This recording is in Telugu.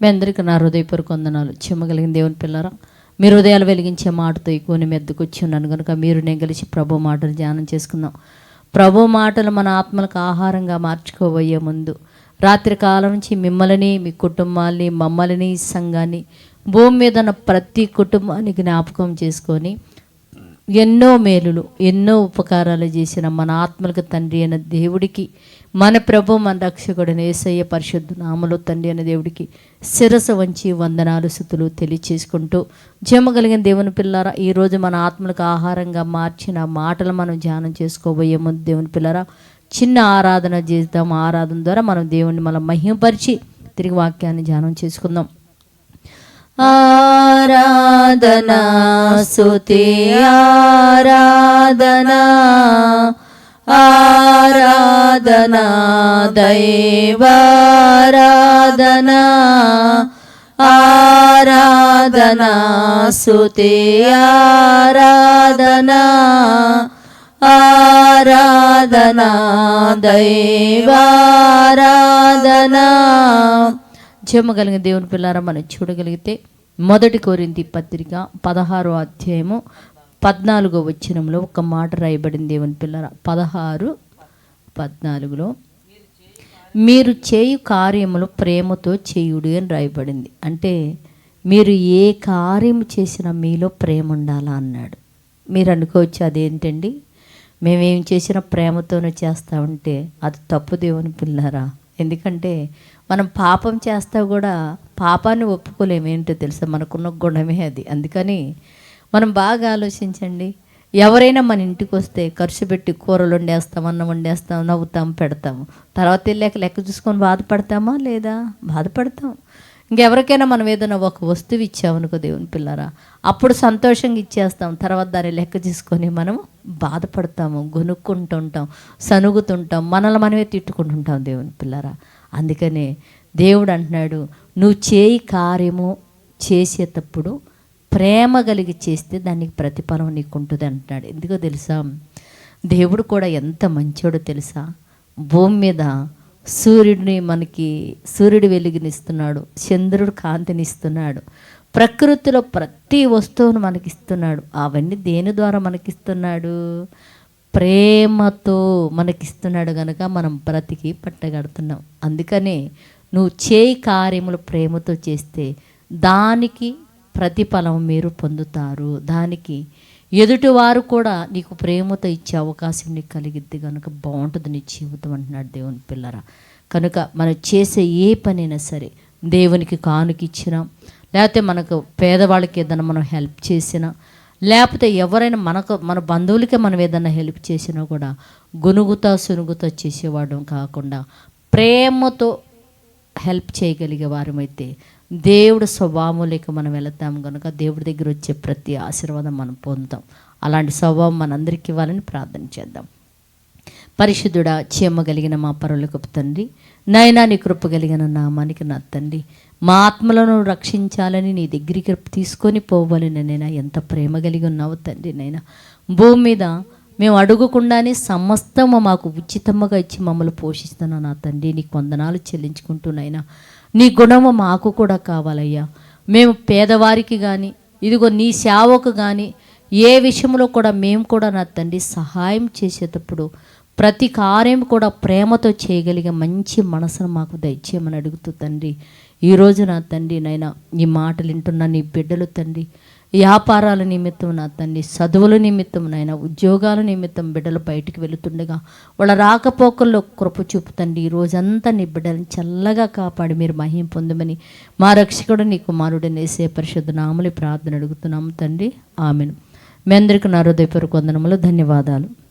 మీ అందరికీ నా హృదయపూర్వక వందనాలు. చెమ్మగలిగిన దేవుని పిల్లరా మీరు హృదయాలు వెలిగించే మాటతో ఈ కోని మెద్దకు వచ్చి ఉన్నాను. కనుక మీరు నేను కలిసి ప్రభు మాటలు ధ్యానం చేసుకుందాం. ప్రభు మాటలు మన ఆత్మలకు ఆహారంగా మార్చుకోబోయే ముందు రాత్రి కాలం నుంచి మిమ్మల్ని మీ కుటుంబాన్ని మమ్మల్ని సంఘాన్ని భూమి మీద ఉన్న ప్రతి కుటుంబాన్ని జ్ఞాపకం చేసుకొని ఎన్నో మేలులు ఎన్నో ఉపకారాలు చేసిన మన ఆత్మలకు తండ్రి అయిన దేవుడికి మన ప్రభు మన రక్షకుడిని ఏసయ్య పరిశుద్ధ నామలో తండ్రి అయిన దేవుడికి శిరస వంచి వందనాలు శుతులు తెలియచేసుకుంటూ జమ్మగలిగిన దేవుని పిల్లరా ఈరోజు మన ఆత్మలకు ఆహారంగా మార్చిన మాటలు మనం ధ్యానం చేసుకోబోయే ముందు దేవుని పిల్లరా చిన్న ఆరాధన చేద్దాం. ఆరాధన ద్వారా మనం దేవుణ్ణి మనం మహిమపరిచి తిరిగి వాక్యాన్ని ధ్యానం చేసుకుందాం. ఆరాధనా సుతి ఆరాధనా ఆరాధనా దైవారాధనా ఆరాధనా సుతి ఆరాధనా ఆరాధనా దైవారాధనా జమ్మగలిగిన దేవుని పిల్లారా మనం చూడగలిగితే మొదటి కోరింది పత్రిక పదహారో అధ్యాయము పద్నాలుగో వచ్చినంలో ఒక మాట రాయబడింది దేవుని పిల్లారా. పదహారు పద్నాలుగులో మీరు చేయు కార్యములు ప్రేమతో చేయుడి అని రాయబడింది. అంటే మీరు ఏ కార్యము చేసినా మీలో ప్రేమ ఉండాలా అన్నాడు. మీరు అనుకోవచ్చు అదేంటండి? మేమేం చేసినా ప్రేమతోనే చేస్తామంటే అది తప్పు దేవుని పిల్లరా. ఎందుకంటే మనం పాపం చేస్తా కూడా పాపాన్ని ఒప్పుకోలేము. ఏంటో తెలుసా? మనకున్న గుణమే అది. అందుకని మనం బాగా ఆలోచించండి. ఎవరైనా మన ఇంటికి వస్తే ఖర్చు పెట్టి కూరలు వండేస్తాం అన్నం వండేస్తాం నవ్వుతాం పెడతాం. తర్వాత వెళ్ళాక లెక్క చూసుకొని బాధపడతామా? లేదా? బాధపడతాం. ఇంకెవరికైనా మనం ఏదైనా ఒక వస్తువు ఇచ్చామనుకో దేవుని పిల్లరా అప్పుడు సంతోషంగా ఇచ్చేస్తాం. తర్వాత దాన్ని లెక్క తీసుకొని మనం బాధపడతాము గొనుక్కుంటుంటాం సనుగుతుంటాం మనల్ని మనమే తిట్టుకుంటుంటాం దేవుని పిల్లరా. అందుకనే దేవుడు అంటున్నాడు నువ్వు చేయి కార్యము చేసేటప్పుడు ప్రేమ కలిగి చేస్తే దానికి ప్రతిఫలం నీకు ఉంటుంది అంటున్నాడు. ఎందుకో తెలుసా? దేవుడు కూడా ఎంత మంచోడో తెలుసా? భూమి మీద సూర్యుడిని మనకి సూర్యుడు వెలుగునిస్తున్నాడు చంద్రుడు కాంతినిస్తున్నాడు ప్రకృతిలో ప్రతి వస్తువును మనకిస్తున్నాడు. అవన్నీ దేని ద్వారా మనకిస్తున్నాడు? ప్రేమతో మనకిస్తున్నాడు కనుక మనం బ్రతికి పట్టగడుతున్నాం. అందుకనే నువ్వు చేయి కార్యములు ప్రేమతో చేస్తే దానికి ప్రతిఫలం మీరు పొందుతారు. దానికి ఎదుటివారు కూడా నీకు ప్రేమతో ఇచ్చే అవకాశం నీకు కలిగిద్ది కనుక బాగుంటుంది నీ జీవితం అంటున్నాడు దేవుని పిల్లరా. కనుక మనం చేసే ఏ పనైనా సరే దేవునికి కానుకిచ్చినా లేకపోతే మనకు పేదవాళ్ళకి ఏదైనా మనం హెల్ప్ చేసినా లేకపోతే ఎవరైనా మనకు మన బంధువులకే మనం ఏదైనా హెల్ప్ చేసినా కూడా గునుగుతా సునుగుతా చేసేవాడు కాకుండా ప్రేమతో హెల్ప్ చేయగలిగే వారమైతే దేవుడు స్వభావంలోకి మనం వెళతాం కనుక దేవుడి దగ్గర వచ్చే ప్రతి ఆశీర్వాదం మనం పొందుతాం. అలాంటి స్వభావం మనందరికీ ఇవ్వాలని ప్రార్థన చేద్దాం. పరిశుద్ధుడా చీమ కలిగిన మా పరులకు తండ్రి నైనా నీ కృప కలిగిన నామానికి నా తండ్రి మా ఆత్మలను రక్షించాలని నీ దగ్గరికి తీసుకొని పోవాలని నైనా ఎంత ప్రేమ కలిగి ఉన్నావు తండ్రి నైనా. భూమి మీద మేము అడుగకుండానే సమస్తము మాకు ఉచితముగా ఇచ్చి మమ్మల్ని పోషిస్తున్నా నా తండ్రి నీకు వందనాలు చెల్లించుకుంటున్నాయినా నీ గుణము మాకు కూడా కావాలయ్యా. మేము పేదవారికి కానీ ఇదిగో నీ సేవకు కానీ ఏ విషయంలో కూడా మేము కూడా నా తండ్రి సహాయం చేసేటప్పుడు ప్రతి కార్యం కూడా ప్రేమతో చేయగలిగే మంచి మనసును మాకు దయచేయమని అడుగుతూ తండ్రి ఈరోజు నా తండ్రి నైనా నీ మాటలు వింటున్న నీ బిడ్డలు తండ్రి వ్యాపారాల నిమిత్తం నా తండ్రి చదువుల నిమిత్తం నాయన ఉద్యోగాల నిమిత్తం బిడ్డలు బయటికి వెళుతుండగా వాళ్ళ రాకపోకల్లో కృప చూపుతండి ఈ రోజంతా నీ బిడ్డలను చల్లగా కాపాడి మీరు మహిం పొందమని మా రక్షకుడు నీ కుమారుడు నేసే పరిశుద్ధ నామలి ప్రార్థన అడుగుతున్నాము తండ్రి. ఆమెను. మీ అందరికీ నా హృదయపూర్వక వందనములు ధన్యవాదాలు.